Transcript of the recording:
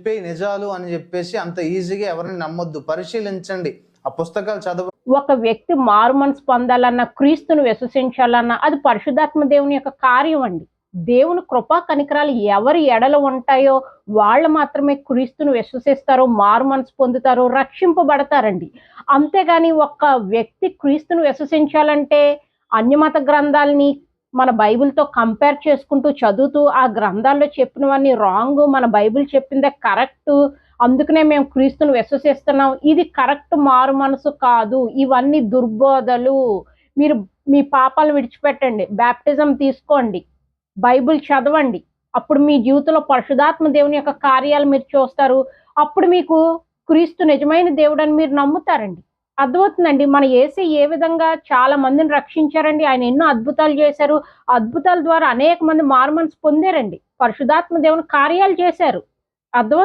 చెప్పే నిజాలు అని చెప్పేసి అంత ఈజీగా ఎవరిని నమ్మొద్దు. పరిశీలించండి. ఆ పుస్తకాలు చదవ ఒక వ్యక్తి మారు మనసు పొందాలన్నా క్రీస్తును విశ్వసించాలన్నా అది పరిశుధాత్మ దేవుని యొక్క కార్యం అండి. దేవుని కృపా కనికరాలు ఎవరి ఎడలు ఉంటాయో వాళ్ళు మాత్రమే క్రీస్తును విశ్వసిస్తారు మారు మనసు పొందుతారు రక్షింపబడతారండి. అంతేగాని ఒక్క వ్యక్తి క్రీస్తును విశ్వసించాలంటే అన్యమత గ్రంథాలని మన బైబిల్తో కంపేర్ చేసుకుంటూ చదువుతూ ఆ గ్రంథాల్లో చెప్పినవన్నీ రాంగ్ మన బైబిల్ చెప్పిందే కరెక్ట్ అందుకనే మేము క్రీస్తును విశ్వసిస్తున్నాం. ఇది కరెక్ట్ మారు మనసు కాదు. ఇవన్నీ దుర్బోధలు. మీరు మీ పాపాలు విడిచిపెట్టండి. బ్యాప్టిజం తీసుకోండి. బైబిల్ చదవండి. అప్పుడు మీ జీవితంలో పరిశుధాత్మ దేవుని యొక్క కార్యాలు మీరు చూస్తారు. అప్పుడు మీకు క్రీస్తు నిజమైన దేవుడు అని మీరు నమ్ముతారండి. అర్థమవుతుందండి. మన ఏసీ ఏ విధంగా చాలా మందిని రక్షించారండి. ఆయన ఎన్నో అద్భుతాలు చేశారు. అద్భుతాల ద్వారా అనేక మంది మారు పొందారండి. పరిశుధాత్మ దేవుని కార్యాలు చేశారు. అర్థమవుతుంది?